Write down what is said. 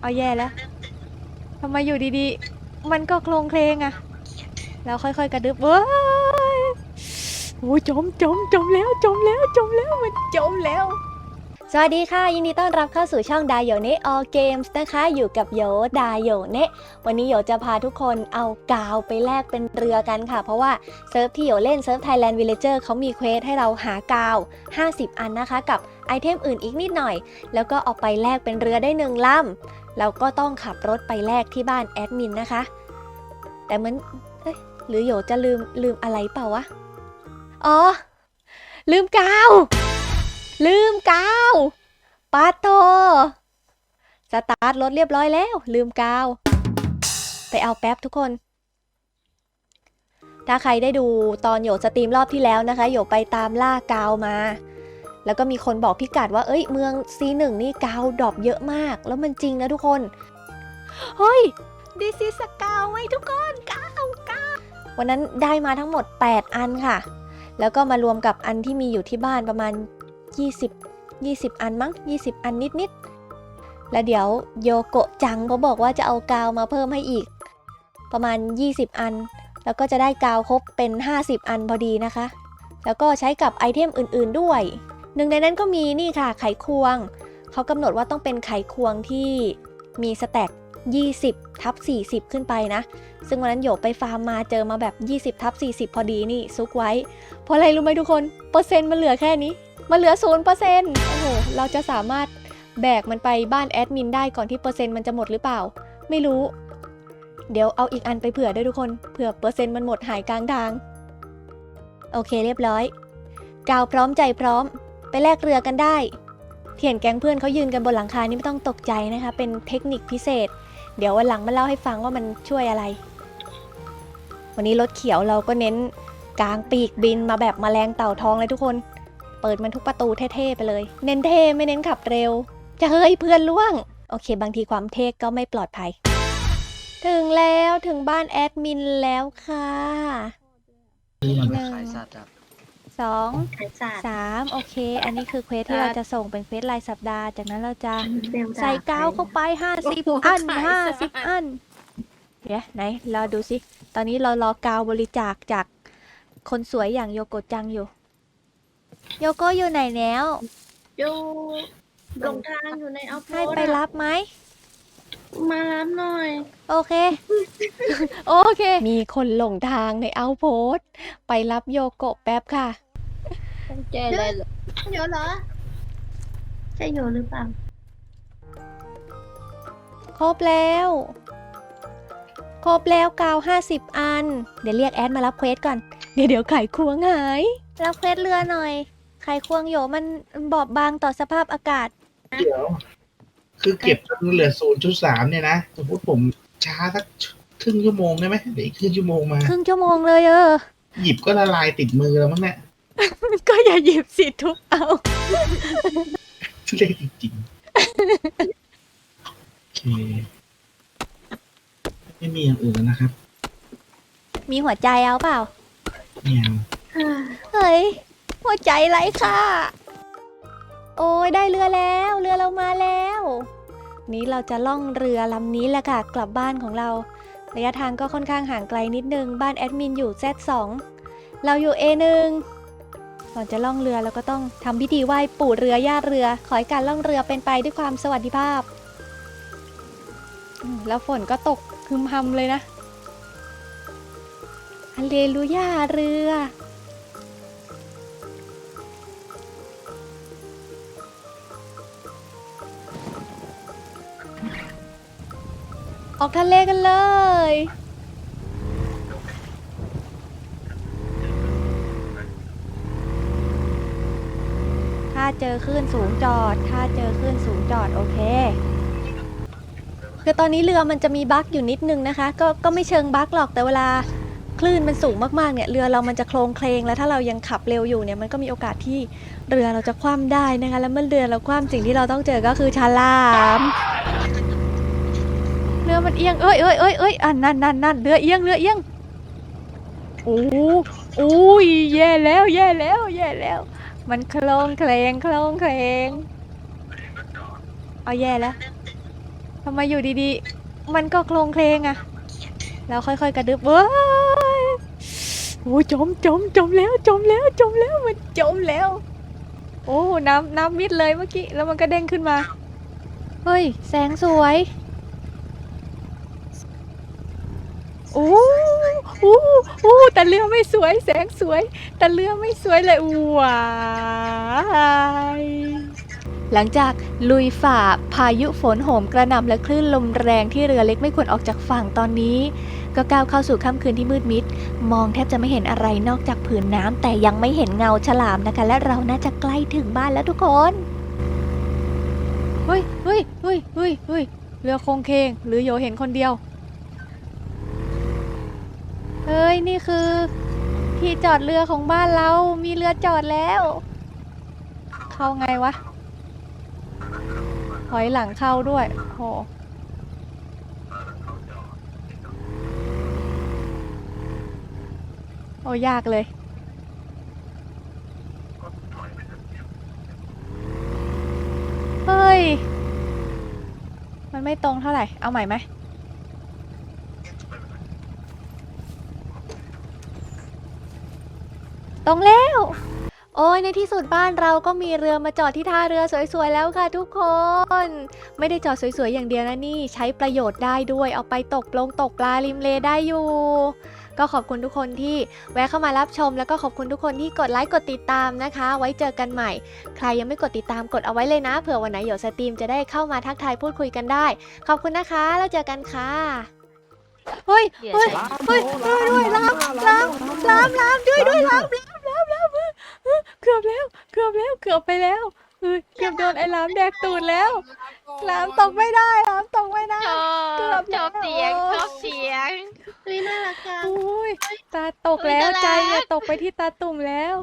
เอาแย่แล้วทำไมอยู่ดีๆ มันก็โครงเคลงอะแล้วค่อยๆ กระดึบเว้ยโอ้ยจมจมจมแล้วจมแล้วจมแล้วมันจมแล้ว สวัสดีค่ะ ยินดีต้อนรับเข้าสู่ช่องดายโยเนะ All Games นะคะ อยู่กับโยดายโยเนะวันนี้โยจะพาทุกคนเอากาวไปแลกเป็นเรือกันค่ะ เพราะว่าเซิร์ฟที่โยเล่นเซิร์ฟ Thailand Villager เขามีเควสให้เราหากาว 50 อันนะคะ กับไอเทมอื่นอีกนิดหน่อย แล้วก็เอาไปแลกเป็นเรือได้หนึ่งลำแล้วก็ต้องขับรถไปแลกที่บ้านแอดมินนะคะ แต่เหมือนหรือโยจะลืมลืมอะไรเปล่าวะอ๋อ ลืมกาว ลืมกาวปาโตสตาร์ทรถเรียบร้อยแล้ว ลืมกาว ไปเอาแป๊บทุกคน ถ้าใครได้ดูตอนโยสตรีมรอบที่แล้วนะคะโยไปตามล่ากาวมา แล้วก็มีคนบอกพิกัดว่า เอ้ย เมือง C1 นี่กาวดรอปเยอะมาก แล้วมันจริงนะทุกคน เฮ้ย this is a กาวไว้ทุกคนกาวกาววันนั้นได้มาทั้งหมด 8 อันค่ะ แล้วก็มารวมกับอันที่มีอยู่ที่บ้านประมาณ 20 20 อันมั้ง 20 อันนิดๆ แล้วเดี๋ยวโยโกะจังเขาบอกว่าจะเอากาวมาเพิ่มให้อีก ประมาณ 20 อัน แล้วก็จะได้กาวครบเป็น 50 อันพอดีนะคะ แล้วก็ใช้กับไอเทมอื่นๆด้วย หนึ่งในนั้นก็มีนี่ค่ะไขควง เขากำหนดว่าต้องเป็นไขควงที่มีสแต็ก20ทับ40 ขึ้นไปนะ ซึ่งวันนั้นโยไปฟาร์มมาเจอมาแบบ 20ทับ40 พอดีนี่ซุกไว้ เพราะอะไรรู้ไหมทุกคน เปอร์เซ็นต์มันเหลือแค่นี้ มันเหลือ0%โอ้โห เราจะสามารถแบกมันไปบ้านแอดมินได้ก่อนที่เปอร์เซ็นต์มันจะหมดหรือเปล่า ไม่รู้ เดี๋ยวเอาอีกอันไปเผื่อด้วยทุกคน เผื่อเปอร์เซ็นต์มันหมดหายกลางทาง โอเคเรียบร้อย กาวพร้อมใจพร้อม ไปแลกเรือกันได้เทียนแก๊งเพื่อนเขายืนกันบนหลังคานี่ไม่ต้องตกใจนะคะ เป็นเทคนิคพิเศษ เดี๋ยววันหลังมาเล่าให้ฟังว่ามันช่วยอะไร วันนี้รถเขียวเราก็เน้นกลางปีกบินมาแบบมแมลงเต่าทองเลยทุกคน เปิดมันทุกประตูเท่ๆไปเลย เน้นเท่ไม่เน้นขับเร็ว จะเฮ้ยเพื่อนล่วง โอเค บางทีความเท่ก็ไม่ปลอดภัย ถึงแล้วถึงบ้านแอดมินแล้วค่ะหนึ่งขายสัตว์ครับสองขายสัตว์สามโอเค อันนี้คือเควสที่เราจะส่งเป็นเควสรายสัปดาห์ จากนั้นเราจะเบลดาใส่กาวเข้าไปห้าสิบโอ้โหอันขายห้าสัสิบตว์อันเดี๋ยวไหนรอดูสิ ตอนนี้เรารอกาวบริจาคจากคนสวยอย่างโยโกะจังอยู่ โยโกะอยู่ไหนแล้ว อยู่หลงทางอยู่ในเอาโพให้สไปรับไหม มารับหน่อย โอเค โอเค มีคนหลงทางในเอาโพสต์ไปรับโยโกะแป๊บค่ะ แกเลยโยเหรอ ใช่โยหรือเปล่า ครบแล้ว ครบแล้วกาว50 อัน เดี๋ยวเรียกแอดมารับเควสก่อน เดี๋ยวเดี๋ยวไขควงหาย รับเควสเรือหน่อย ไขควงโยมันบอบบางต่อสภาพอากาศ เดี๋ยว คือเก็บจนเหลือศูนย์จุดสามเนี่ยนะ สมมติผมช้าสักครึ่งชั่วโมงได้ไหมเดี๋ยวอีกครึ่งชั่วโมงมา ครึ่งชั่วโมงเลยเออ หยิบก็ละลายติดมือแล้วมั้งเนี่ย ก็อย่าหยิบสิทุบเอา เล่จริงๆ โอเค ไม่มีอย่างอื่นแล้วนะครับ มีหัวใจเอาเปล่าไม่เอาเฮ้ย หัวใจไรค่ะ โอ้ยได้เรือแล้ว เรือเรามาแล้ว นี้เราจะล่องเรือลำนี้แหละค่ะ กลับบ้านของเรา ระยะทางก็ค่อนข้างห่างไกลนิดนึง บ้านแอดมินอยู่ Z2 เราอยู่ A1 ก่อนจะล่องเรือเราก็ต้องทำพิธีไหว้ปู่เรือย่าเรือ ขอให้การล่องเรือเป็นไปด้วยความสวัสดิภาพ แล้วฝนก็ตกคึมพำเลยนะฮาเลลูยาเรือ ออกทะเลกันเลย ถ้าเจอคลื่นสูงจอด ถ้าเจอคลื่นสูงจอด โอเค คือตอนนี้เรือมันจะมีบั๊กอยู่นิดนึงนะคะ ก็ ก็ไม่เชิงบั๊กหรอก แต่เวลาคลื่นมันสูงมากๆ เนี่ย เรือเรามันจะโคลงเคลง แล้วถ้าเรายังขับเร็วอยู่เนี่ย มันก็มีโอกาสที่เรือเราจะคว่ำได้นะคะ แล้วเมื่อเรือเราคว่ำสิ่งที่เราต้องเจอก็คือฉลาม รือมันเอียงเอ้ยเอ้ยเอ้ยเอ้ยอะนั่นนั่นนั่นเรือเอียงเรือเอียงโอ้โอ้ยแย่แล้วแย่แล้วแย่แล้ว มันโคลงเคลงโคลงเคลงเอาแย่แล้วทำไมอยู่ดีๆ มันก็โคลงเคลงอะแล้วค่อยๆกระดึบเว้ยโอ้ยจมจมจมแล้วจมแล้วจมแล้วมันจมแล้ว โอ้น้ำน้ำมิดเลยเมื่อกี้แล้วมันก็เด้งขึ้นมา เฮ้ย แสงสวย โอ้โอ้โอ้แต่เรือไม่สวย แสงสวย แต่เรือไม่สวยเลยว้ายหลังจากลุยฝ่าพายุฝนโหมกระหน่ำและคลื่นลมแรงที่เรือเล็กไม่ควรออกจากฝั่งตอนนี้ ก็ก้าวเข้าสู่ค่ำคืนที่มืดมิด มองแทบจะไม่เห็นอะไรนอกจากผืนน้ำแต่ยังไม่เห็นเงาฉลามนะคะ และเราน่าจะใกล้ถึงบ้านแล้วทุกคนเฮ้ยเฮ้ยเฮ้ยเฮ้ยเฮ้ยเรือคงเคงหรือโยเห็นคนเดียว เฮ้ย นี่คือที่จอดเรือของบ้านเรา มีเรือจอดแล้ว เข้าไงวะ ถอยหลังเข้าด้วย โห โอ้ยากเลย เฮ้ย มันไม่ตรงเท่าไหร่ เอาใหม่ไหม ตรงแล้ว โอ้ยในที่สุดบ้านเราก็มีเรือมาจอดที่ท่าเรือสวยๆแล้วค่ะทุกคน ไม่ได้จอดสวยๆอย่างเดียวนะนี่ ใช้ประโยชน์ได้ด้วยเอาไปตกปลงตกปลาริมเลได้อยู่ ก็ขอบคุณทุกคนที่แวะเข้ามารับชม แล้วก็ขอบคุณทุกคนที่กดไลค์กดติดตามนะคะ ไว้เจอกันใหม่ ใครยังไม่กดติดตามกดเอาไว้เลยนะเผื่อวันไหนเดี๋ยวสตรีมจะได้เข้ามาทักทายพูดคุยกันได้ ขอบคุณนะคะแล้วเจอกันค่ะ เฮ้ยเดี๋ยวเฮ้ยใช้เฮ้ยช่วยด้วยล้ามล้ามล้ามล้ามช่วยด้วยล้ามล้ามล้ามล้ามเออเกือบแล้วเกือบแล้วเกือบไปแล้วเฮ้ยเกือบโดนไอ้ล้ามแดกตูดแล้วล้ามตกไม่ได้ล้ามตกไม่ได้ชอเกือบบชอบแล้วเสียงชอบเสียงเฮ้ยน่ารักจังโอ้ยตาตกแล้วเฮ้ยน่ารักใจเนี่ยตกไปที่ตาตุ่มแล้ว